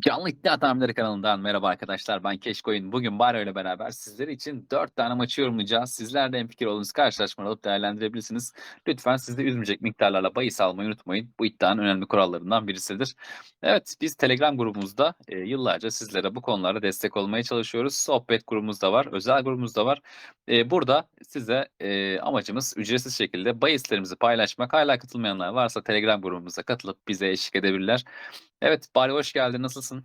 Canlı İddia Tahminleri kanalından merhaba arkadaşlar. Ben Keşkoyun. Bugün Baro ile beraber sizler için 4 tane maçı yorumlayacağız. Sizler de en fikir olduğunuz karşılaşmaları alıp değerlendirebilirsiniz. Lütfen sizi üzmeyecek miktarlarla bahis almayı unutmayın. Bu iddianın önemli kurallarından birisidir. Evet biz Telegram grubumuzda e, yıllarca sizlere bu konularda destek olmaya çalışıyoruz. Sohbet grubumuz da var. Özel grubumuz da var. E, burada size e, amacımız ücretsiz şekilde bahislerimizi paylaşmak. Hala katılmayanlar varsa Telegram grubumuza katılıp bize eşlik edebilirler. Evet Bari hoş geldin. Nasılsın?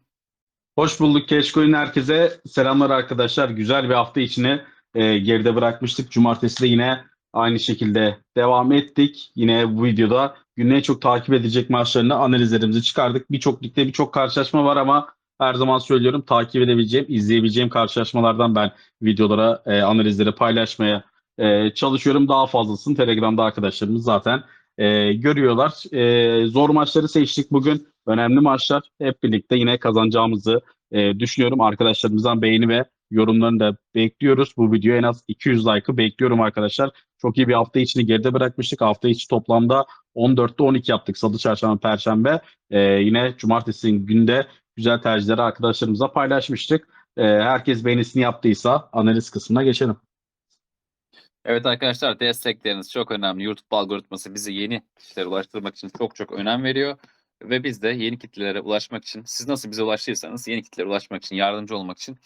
Hoş bulduk Keşkoy'un herkese. Selamlar arkadaşlar. Güzel bir hafta içini e, geride bırakmıştık. Cumartesi de yine aynı şekilde devam ettik. Yine bu videoda günün en çok takip edilecek maçlarını analizlerimizi çıkardık. Birçok ligde birçok karşılaşma var ama her zaman söylüyorum takip edebileceğim, izleyebileceğim karşılaşmalardan ben videolara, e, analizleri paylaşmaya e, çalışıyorum. Daha fazlasını Telegram'da arkadaşlarımız zaten e, görüyorlar. E, zor maçları seçtik bugün. Önemli maçlar. Hep birlikte yine kazanacağımızı e, düşünüyorum. Arkadaşlarımızdan beğeni ve yorumlarını da bekliyoruz. Bu videoya en az 200 like'ı bekliyorum arkadaşlar. Çok iyi bir hafta içini geride bırakmıştık. Hafta içi toplamda 14'te 12 yaptık. Salı, çarşamba, perşembe. E, yine cumartesi günde güzel tercihleri arkadaşlarımıza paylaşmıştık. E, herkes beğenisini yaptıysa analiz kısmına geçelim. Evet arkadaşlar destekleriniz çok önemli. YouTube algoritması bizi yeni kitlelere ulaştırmak için çok çok önem veriyor. Ve biz de yeni kitlelere ulaşmak için, siz nasıl bize ulaştıysanız yeni kitlelere ulaşmak için, yardımcı olmak için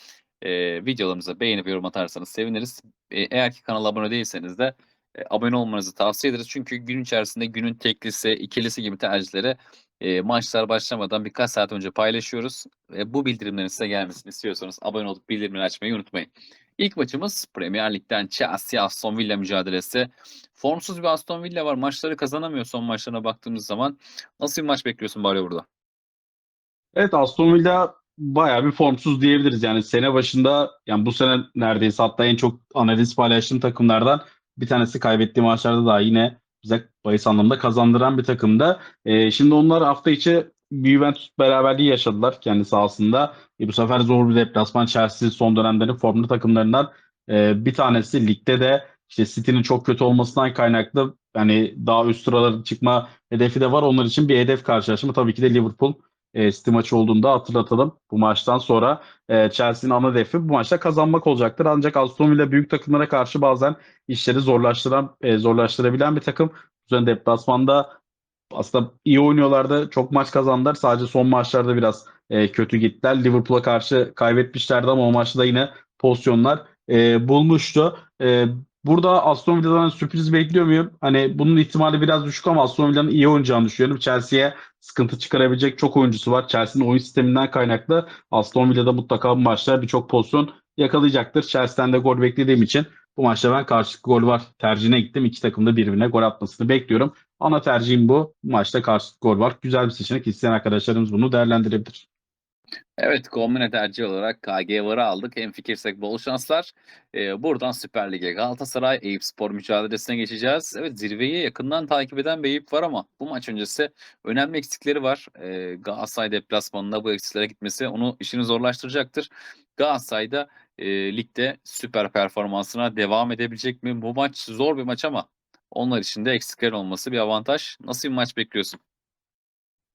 e, videolarımıza beğenip yorum atarsanız seviniriz. E, eğer ki kanala abone değilseniz de e, abone olmanızı tavsiye ederiz. Çünkü gün içerisinde günün teklisi, ikilisi gibi tercihleri e, maçlar başlamadan birkaç saat önce paylaşıyoruz. Ve bu bildirimlerin size gelmesini istiyorsanız abone olup bildirimleri açmayı unutmayın. İlk maçımız Premier Lig'den Chelsea Aston Villa mücadelesi. Formsuz bir Aston Villa var. Maçları kazanamıyor son maçlarına baktığımız zaman. Nasıl bir maç bekliyorsun bari burada? Evet Aston Villa bayağı bir formsuz diyebiliriz. Yani sene başında yani bu sene neredeyse hatta en çok analiz paylaştığım takımlardan bir tanesi kaybettiği maçlarda da yine bize bahis anlamında kazandıran bir takımda. Ee, şimdi onlar hafta içi Juventus beraberliği yaşadılar kendi sahasında. E, bu sefer zor bir deplasman Chelsea son dönemlerin formlu takımlarından e, bir tanesi. Ligde de işte City'nin çok kötü olmasından kaynaklı hani daha üst sıralara çıkma hedefi de var. Onlar için bir hedef karşılaşma. Tabii ki de Liverpool e, City maçı olduğunda hatırlatalım. Bu maçtan sonra e, Chelsea'nin ana hedefi bu maçta kazanmak olacaktır. Ancak Aston Villa büyük takımlara karşı bazen işleri zorlaştıran e, zorlaştırabilen bir takım. Sene deplasmanda aslında iyi oynuyorlardı. Çok maç kazandılar. Sadece son maçlarda biraz e, kötü gittiler. Liverpool'a karşı kaybetmişlerdi ama o maçta yine pozisyonlar e, bulmuştu. E, burada Aston Villa'dan sürpriz bekliyor muyum? Hani bunun ihtimali biraz düşük ama Aston Villa'nın iyi oynayacağını düşünüyorum. Chelsea'ye sıkıntı çıkarabilecek çok oyuncusu var. Chelsea'nin oyun sisteminden kaynaklı Aston Villa'da mutlaka bu maçlar birçok pozisyon yakalayacaktır. Chelsea'den de gol beklediğim için bu maçta ben karşılıklı gol var tercihine gittim. İki takım da birbirine gol atmasını bekliyorum. Ana tercihim bu. Maçta karşılıklı gol var. Güzel bir seçenek. İsteyen arkadaşlarımız bunu değerlendirebilir. Evet, kombine tercih olarak KG varı aldık. Hem fikirsek bol şanslar. Ee, buradan Süper Lig'e Galatasaray Eyüp Spor mücadelesine geçeceğiz. Evet, zirveyi yakından takip eden bir Eyüp var ama bu maç öncesi önemli eksikleri var. Ee, Galatasaray deplasmanında bu eksiklere gitmesi onu işini zorlaştıracaktır. Galatasaray'da e, ligde süper performansına devam edebilecek mi? Bu maç zor bir maç ama onlar için de eksiklerin olması bir avantaj. Nasıl bir maç bekliyorsun?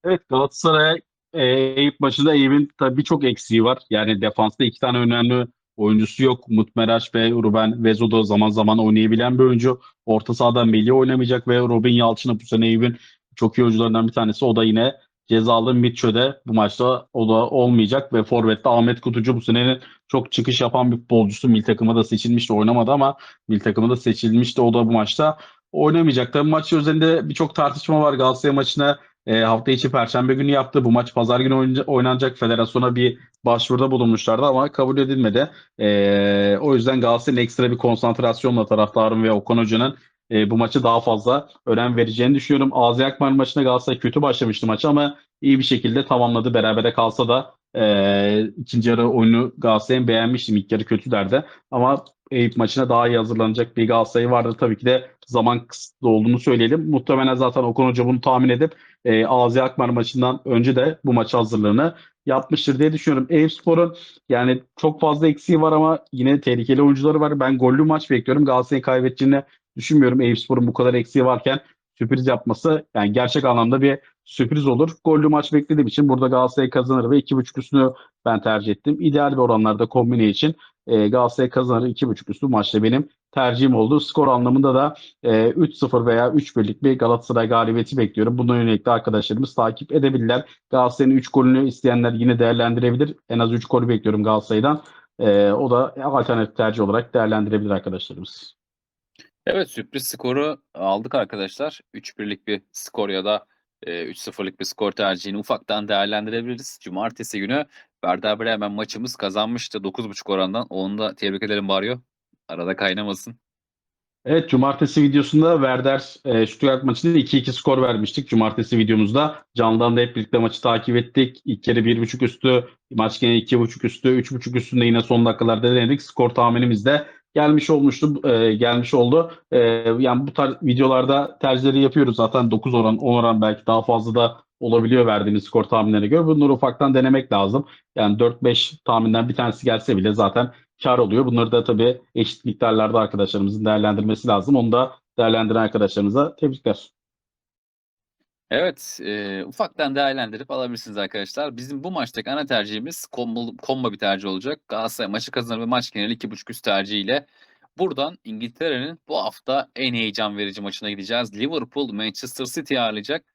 Evet Galatasaray'a e, Eyüp maçında Eyüp'ün tabii birçok eksiği var. Yani defansta iki tane önemli oyuncusu yok. Umut Meraş ve Ruben Vezo da zaman zaman oynayabilen bir oyuncu. Orta sahada Melih oynamayacak ve Robin Yalçın'ı bu sene Eyüp'ün çok iyi oyuncularından bir tanesi. O da yine cezalı Mitcho'da bu maçta o da olmayacak ve Forvet'te Ahmet Kutucu bu senenin çok çıkış yapan bir futbolcusu. Mil takıma da seçilmişti oynamadı ama Mil takıma da seçilmişti. O da bu maçta oynamayacak. Tabii maç üzerinde birçok tartışma var. Galatasaray maçına e, hafta içi Perşembe günü yaptı. Bu maç Pazar günü oynanacak. Federasyona bir başvuruda bulunmuşlardı ama kabul edilmedi. E, o yüzden Galatasaray'ın ekstra bir konsantrasyonla taraftarın ve Okan Hoca'nın e, bu maçı daha fazla önem vereceğini düşünüyorum. AZ Akmar maçında Galatasaray kötü başlamıştı maçı ama iyi bir şekilde tamamladı. Berabere kalsa da e, ikinci yarı oyunu Galatasaray'ın beğenmiştim. İlk yarı kötülerdi. Ama Eyüp maçına daha iyi hazırlanacak bir Galatasaray vardı. Tabii ki de zaman kısıtlı olduğunu söyleyelim. Muhtemelen zaten Okan Hoca bunu tahmin edip e, AZ Akmar maçından önce de bu maç hazırlığını yapmıştır diye düşünüyorum. Eyüpspor'un yani çok fazla eksiği var ama yine tehlikeli oyuncuları var. Ben gollü maç bekliyorum. Galatasaray'ın kaybedeceğini düşünmüyorum. Eyüpspor'un bu kadar eksiği varken sürpriz yapması yani gerçek anlamda bir sürpriz olur. Gollü maç beklediğim için burada Galatasaray kazanır ve 2.5 üstünü ben tercih ettim. İdeal bir oranlarda kombine için e, Galatasaray kazanır 2.5 üstü maçta benim tercihim oldu. Skor anlamında da e, 3-0 veya 3-1'lik bir Galatasaray galibiyeti bekliyorum. Buna yönelik de arkadaşlarımız takip edebilirler. Galatasaray'ın 3 golünü isteyenler yine değerlendirebilir. En az 3 golü bekliyorum Galatasaray'dan. E, o da alternatif tercih olarak değerlendirebilir arkadaşlarımız. Evet sürpriz skoru aldık arkadaşlar. 3-1'lik bir skor ya da e, 3-0'lık bir skor tercihini ufaktan değerlendirebiliriz. Cumartesi günü Werder Bremen maçımız kazanmıştı 9.5 orandan. Onu da tebrik ederim Barrio. Arada kaynamasın. Evet cumartesi videosunda Werder e, Stuttgart maçında 2-2 skor vermiştik. Cumartesi videomuzda candan da hep birlikte maçı takip ettik. İlk kere 1.5 üstü, maç gene 2.5 üstü, 3.5 üstünde yine son dakikalarda denedik. Skor tahminimiz de gelmiş olmuştu, e, gelmiş oldu. E, yani bu tarz videolarda tercihleri yapıyoruz. Zaten 9 oran, 10 oran belki daha fazla da olabiliyor verdiğimiz skor tahminlerine göre. Bunları ufaktan denemek lazım. Yani 4-5 tahminden bir tanesi gelse bile zaten kar oluyor. Bunları da tabii eşit miktarlarda arkadaşlarımızın değerlendirmesi lazım. Onu da değerlendiren arkadaşlarımıza tebrikler. Evet, e, ufaktan değerlendirip alabilirsiniz arkadaşlar. Bizim bu maçtaki ana tercihimiz combo, combo bir tercih olacak. Galatasaray maçı kazanır ve maç geneli 2.5 üst tercihiyle. Buradan İngiltere'nin bu hafta en heyecan verici maçına gideceğiz. Liverpool Manchester City ağırlayacak.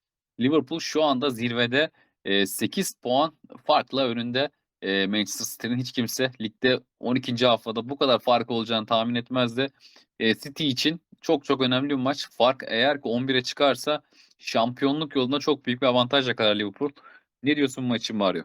Liverpool şu anda zirvede e, 8 puan farkla önünde. E, Manchester City'nin hiç kimse ligde 12. haftada bu kadar fark olacağını tahmin etmezdi. E, City için çok çok önemli bir maç. Fark eğer ki 11'e çıkarsa şampiyonluk yolunda çok büyük bir avantaj yakalar Liverpool. Ne diyorsun maçın Mario?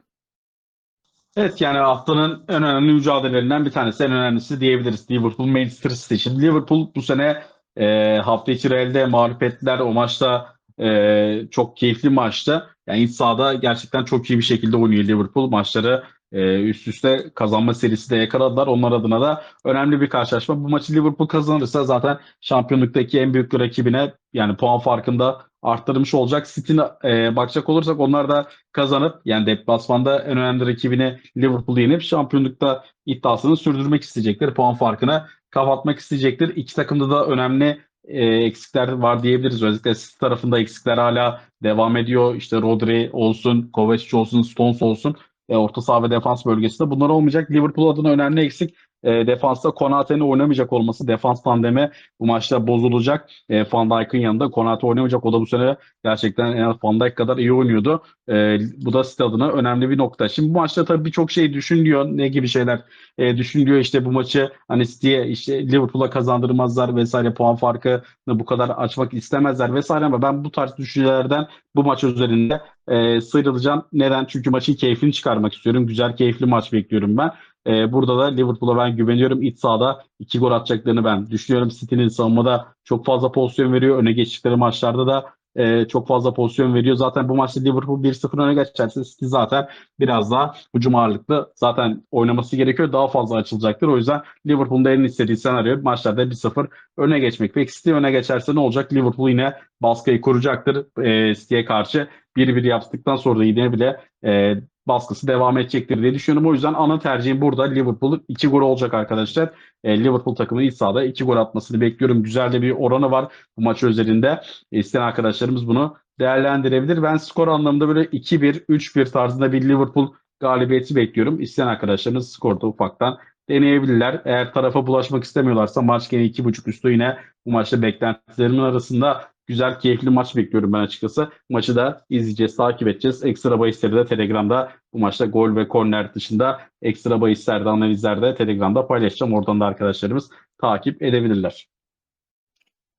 Evet yani haftanın en önemli mücadelelerinden bir tanesi, en önemlisi diyebiliriz. Liverpool Manchester City. Şimdi Liverpool bu sene e, hafta içi Real'de mağlup ettiler. O maçta e, çok keyifli maçtı. Yani iç sahada gerçekten çok iyi bir şekilde oynuyor Liverpool. Maçları e, üst üste kazanma serisi de yakaladılar. Onlar adına da önemli bir karşılaşma. Bu maçı Liverpool kazanırsa zaten şampiyonluktaki en büyük rakibine yani puan farkında arttırmış olacak. City'ne e, bakacak olursak onlar da kazanıp yani deplasmanda en önemli rakibini Liverpool'u yenip şampiyonlukta iddiasını sürdürmek isteyecekler. Puan farkını kapatmak isteyecektir. İki takımda da önemli e, eksikler var diyebiliriz. Özellikle City tarafında eksikler hala devam ediyor. İşte Rodri olsun, Kovacic olsun, Stones olsun. E, orta saha ve defans bölgesinde. Bunlar olmayacak. Liverpool adına önemli eksik e, defansta Konate'nin oynamayacak olması. Defans tandemi bu maçta bozulacak. E, Van Dijk'ın yanında Konate oynamayacak. O da bu sene gerçekten en az Van Dijk kadar iyi oynuyordu. E, bu da City adına önemli bir nokta. Şimdi bu maçta tabii birçok şey düşünülüyor. Ne gibi şeyler e, düşünülüyor? İşte bu maçı hani City'ye işte Liverpool'a kazandırmazlar vesaire puan farkını bu kadar açmak istemezler vesaire ama ben bu tarz düşüncelerden bu maç üzerinde e, sıyrılacağım. Neden? Çünkü maçın keyfini çıkarmak istiyorum. Güzel, keyifli maç bekliyorum ben. E, burada da Liverpool'a ben güveniyorum. İç sahada iki gol atacaklarını ben düşünüyorum. City'nin savunmada çok fazla pozisyon veriyor. Öne geçtikleri maçlarda da e, çok fazla pozisyon veriyor. Zaten bu maçta Liverpool 1-0 öne geçerse City zaten biraz daha hücum ağırlıklı zaten oynaması gerekiyor. Daha fazla açılacaktır. O yüzden Liverpool'un da en istediği senaryo maçlarda 1-0 öne geçmek. Peki City öne geçerse ne olacak? Liverpool yine baskıyı kuracaktır e, City'ye karşı. 1-1 yaptıktan sonra da yine bile e, baskısı devam edecektir diye düşünüyorum. O yüzden ana tercihim burada Liverpool'un 2 gol olacak arkadaşlar. E, Liverpool takımı iç sahada 2 gol atmasını bekliyorum. Güzel de bir oranı var bu maç özelinde. E, isteyen arkadaşlarımız bunu değerlendirebilir. Ben skor anlamında böyle 2-1, 3-1 tarzında bir Liverpool galibiyeti bekliyorum. İsteyen arkadaşlarımız skorda ufaktan deneyebilirler. Eğer tarafa bulaşmak istemiyorlarsa maç gene 2.5 üstü yine bu maçta beklentilerimin arasında güzel, keyifli maç bekliyorum ben açıkçası. Maçı da izleyeceğiz, takip edeceğiz. Ekstra bahisleri de Telegram'da bu maçta gol ve korner dışında ekstra bahislerde, analizlerde Telegram'da paylaşacağım. Oradan da arkadaşlarımız takip edebilirler.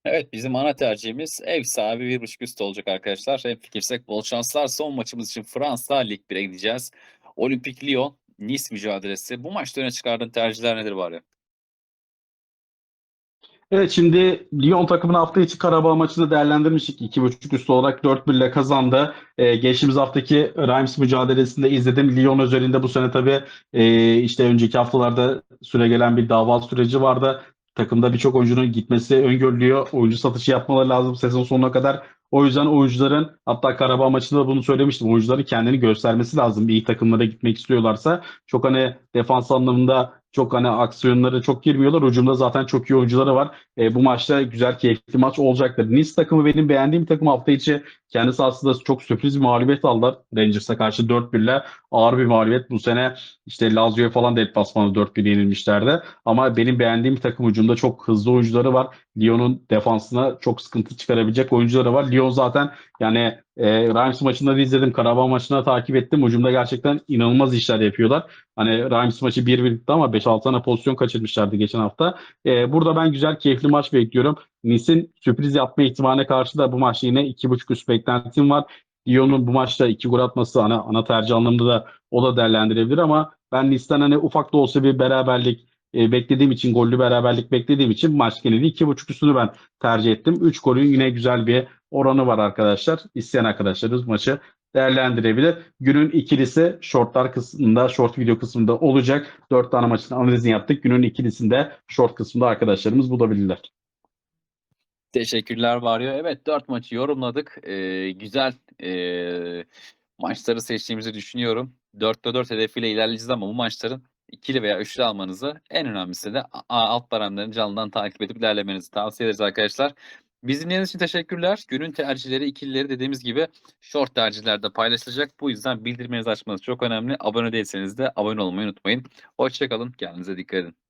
Evet bizim ana tercihimiz ev sahibi 1.5 üst olacak arkadaşlar. Hem fikirsek bol şanslar. Son maçımız için Fransa Lig 1'e gideceğiz. Olimpik Lyon, Nice mücadelesi. Bu maçta öne çıkardığın tercihler nedir bari? Evet şimdi Lyon takımını hafta içi Karabağ maçında değerlendirmiştik. 2.5 üstü olarak 4-1 ile kazandı. Ee, geçtiğimiz haftaki Reims mücadelesinde izledim. Lyon üzerinde bu sene tabii e, işte önceki haftalarda süre gelen bir dava süreci vardı. Takımda birçok oyuncunun gitmesi öngörülüyor. Oyuncu satışı yapmaları lazım sezon sonuna kadar. O yüzden oyuncuların hatta Karabağ maçında bunu söylemiştim. Oyuncuların kendini göstermesi lazım. İyi takımlara gitmek istiyorlarsa. Çok hani defans anlamında çok hani aksiyonları çok girmiyorlar. Ucunda zaten çok iyi oyuncuları var. E, bu maçta güzel keyifli maç olacaktır. Nice takımı benim beğendiğim takım hafta içi kendisi aslında çok sürpriz bir mağlubiyet aldılar. Rangers'a karşı 4-1'le ağır bir mağlubiyet. Bu sene işte Lazio'ya falan deplasmanı 4-1 yenilmişlerdi. Ama benim beğendiğim takım ucunda çok hızlı oyuncuları var. Lyon'un defansına çok sıkıntı çıkarabilecek oyuncuları var. Lyon zaten yani e, Reims maçında da izledim. Karabağ maçında takip ettim. Ucumda gerçekten inanılmaz işler yapıyorlar. Hani Reims maçı 1-1 bitti ama 5-6 tane pozisyon kaçırmışlardı geçen hafta. E, burada ben güzel keyifli maç bekliyorum. Nice'in sürpriz yapma ihtimaline karşı da bu maçta yine 2.5 üst beklentim var. Lyon'un bu maçta 2 gol atması ana, ana tercih anlamında da o da değerlendirebilir ama ben Nice'den hani ufak da olsa bir beraberlik e, beklediğim için, gollü beraberlik beklediğim için maç geneli 2.5 üstünü ben tercih ettim. 3 golün yine güzel bir oranı var arkadaşlar. İsteyen arkadaşlarımız maçı değerlendirebilir. Günün ikilisi shortlar kısmında, short video kısmında olacak. 4 tane maçın analizini yaptık. Günün ikilisinde short kısmında arkadaşlarımız bulabilirler. Teşekkürler Varyo. Evet 4 maçı yorumladık. Ee, güzel ee, maçları seçtiğimizi düşünüyorum. 4'te 4 hedefiyle ilerleyeceğiz ama bu maçların ikili veya üçlü almanızı en önemlisi de alt paramların canlıdan takip edip ilerlemenizi tavsiye ederiz arkadaşlar. Bizim dinlediğiniz için teşekkürler. Günün tercihleri, ikilileri dediğimiz gibi short tercihlerde paylaşılacak. Bu yüzden bildirimlerinizi açmanız çok önemli. Abone değilseniz de abone olmayı unutmayın. Hoşçakalın. Kendinize dikkat edin.